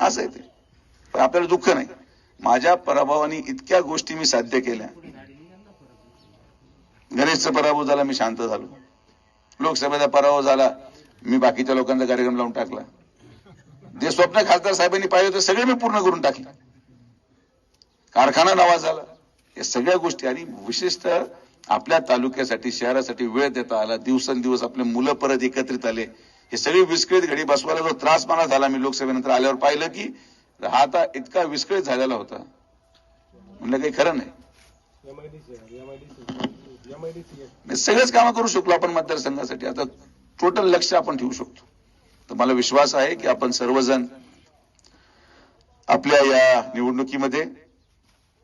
असं आहे ते. पण आपल्याला दुःख नाही. माझ्या पराभवाने इतक्या गोष्टी मी साध्य केल्या. गणेशचा पराभव झाला मी शांत झालो. लोकसभेचा पराभव झाला मी बाकीच्या लोकांचा कार्यक्रम लावून टाकला. जे स्वप्न खासदार साहेबांनी पाहिजे होते सगळे मी पूर्ण करून टाकले. कारखाना नवा झाला. या सगळ्या गोष्टी आणि विशेषतः आपल्या तालुक्यासाठी शहरासाठी वेळ देता आला. दिवसेंदिवस आपले मुलं परत एकत्रित आले. हे सगळी विस्कळीत घडी बसवायला जो त्रास मला झाला मी लोकसभेनंतर आल्यावर पाहिलं की हा आता इतका विस्कळीत झालेला होता. म्हणलं काही खरं नाही. सगळेच कामं करू शकलो आपण मतदारसंघासाठी. आता टोटल लक्ष आपण ठेवू शकतो. तर मला विश्वास आहे की आपण सर्वजण आपल्या या निवडणुकीमध्ये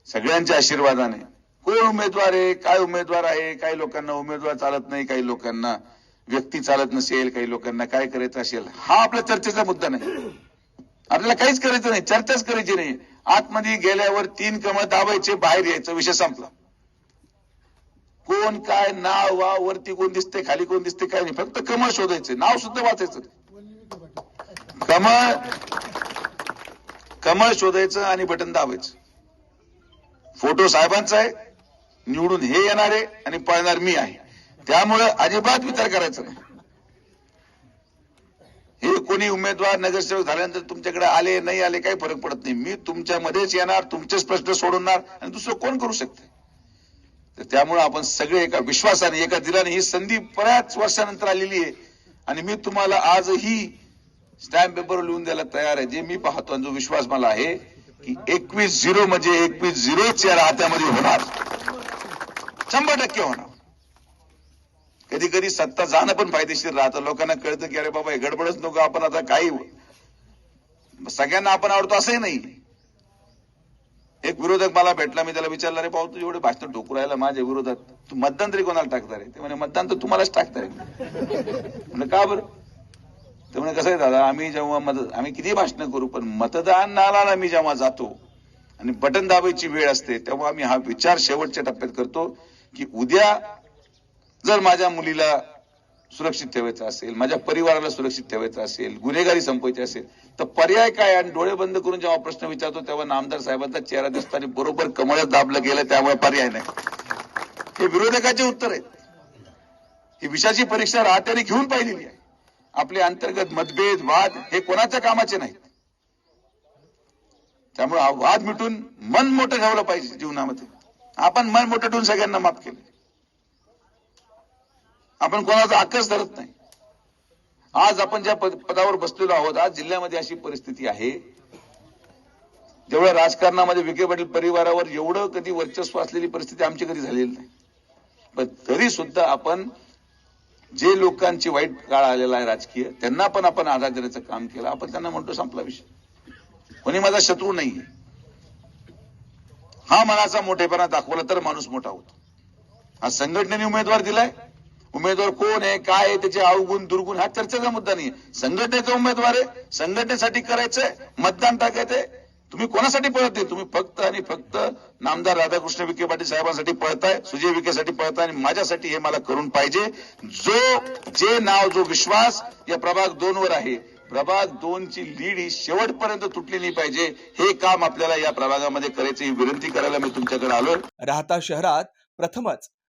सगळ्यांच्या आशीर्वादाने कोण उमेदवार आहे काय उमेदवार आहे काही लोकांना उमेदवार चालत नाही काही लोकांना व्यक्ती चालत नसेल काही लोकांना काय करायचं असेल हा आपल्या चर्चेचा मुद्दा नाही. आपल्याला काहीच करायचं नाही चर्चाच करायची नाही. आतमध्ये गेल्यावर तीन कमळ दाबायचे बाहेर यायचं विषय संपला. कोण काय नाव वा वरती कोण दिसते खाली कोण दिसते काय नाही. फक्त कमळ शोधायचे नाव सुद्धा वाचायचं कमळ कमळ शोधायचं आणि बटन दाबायचं. फोटो साहेबांचा आहे निवडून हे येणार आहे आणि पळणार मी आहे. त्यामुळं अजिबात विचार करायचा नाही. हे कोणी उमेदवार नगरसेवक झाल्यानंतर तुमच्याकडे आले नाही आले काही फरक पडत नाही. मी तुमच्यामध्येच येणार तुमचेच प्रश्न सोडवणार आणि दुसरं कोण करू शकते? तर त्यामुळे आपण सगळे एका विश्वासाने एका दिलाने ही संधी बऱ्याच वर्षानंतर आलेली आहे. आणि मी तुम्हाला आजही स्टॅम्प पेपर लिहून द्यायला तयार आहे. जे मी पाहतो आणि जो विश्वास मला आहे की एकवीस झिरो म्हणजे एकवीस झिरोच या राहत्यामध्ये होणार. शंभर टक्के होणार. कधी कधी सत्ता जाणं पण फायदेशीर राहतं. लोकांना कळतं की अरे बाबा हे गडबडच नको आपण आता काही सगळ्यांना आपण आवडतो असंही नाही. एक विरोधक मला भेटला मी त्याला विचारला रे पाहू तू एवढे भाषण ठोकू राहिला माझ्या विरोधात. तू मतदान तरी कोणाला टाकता रे ते म्हणे मतदान तर तुम्हालाच टाकता आहे. म्हणलं का बरं? ते म्हणे कसं आहे दादा आम्ही जेव्हा मत आम्ही किती भाषण करू पण मतदानाला आम्ही जेव्हा जातो आणि बटन दाबायची वेळ असते तेव्हा आम्ही हा विचार शेवटच्या टप्प्यात करतो की उद्या जर माझ्या मुलीला सुरक्षित ठेवायचं असेल माझ्या परिवाराला सुरक्षित ठेवायचं असेल गुन्हेगारी संपवायची असेल तर पर्याय काय? आणि डोळे बंद करून जेव्हा प्रश्न विचारतो तेव्हा नामदार साहेबांचा चेहरा दिसतो आणि बरोबर कमळ दाबलं गेलं त्यामुळे पर्याय नाही. हे विरोधकाचे उत्तर आहेत. ही विषयाची परीक्षा राहत्याने घेऊन पाहिलेली आहे. आपले अंतर्गत मतभेद वाद हे कोणाच्या कामाचे नाहीत. त्यामुळे वाद मिटून मन मोठं ठेवलं पाहिजे जीवनामध्ये. आपण मन मोठं ठेवून सगळ्यांना माफ केलं. आपण कोणाचा आकर्ष धरत नाही. आज आपण ज्या पद- पदावर बसलेलो आहोत आज जिल्ह्यामध्ये अशी परिस्थिती आहे. जेवढ्या राजकारणामध्ये विखे पाटील परिवारावर एवढं कधी वर्चस्व असलेली परिस्थिती आमची कधी झालेली नाही. पण तरी सुद्धा आपण जे लोकांची वाईट काळ आलेला आहे राजकीय त्यांना पण आपण आधार देण्याचं काम केलं. आपण त्यांना म्हणतो संपला विषय. कोणी माझा शत्रू नाहीये. हा मनाचा मोठेपणा दाखवला तर माणूस मोठा होतो. हा संघटनेने उमेदवार दिलाय. उमेदवार कोण आहे काय आहे त्याचे अवगुण दुर्गुण हा चर्चेचा मुद्दा नाही संघटनेचा उमेदवार आहे संघटनेसाठी करायचंय मतदान टाकायचंय. तुम्ही कोणासाठी पळत तुम्ही फक्त आणि फक्त नामदार राधाकृष्ण विखे पाटील साहेबांसाठी पळताय सुजय विखेसाठी पळताय आणि माझ्यासाठी हे मला करून पाहिजे. जो जे नाव जो विश्वास या प्रभाग दोन वर आहे. प्रभाग दोन ची लीड ही शेवटपर्यंत तुटली नाही पाहिजे. हे काम आपल्याला या प्रभागामध्ये करायची ही विनंती करायला मी तुमच्याकडे आलो राहता शहरात प्रथमच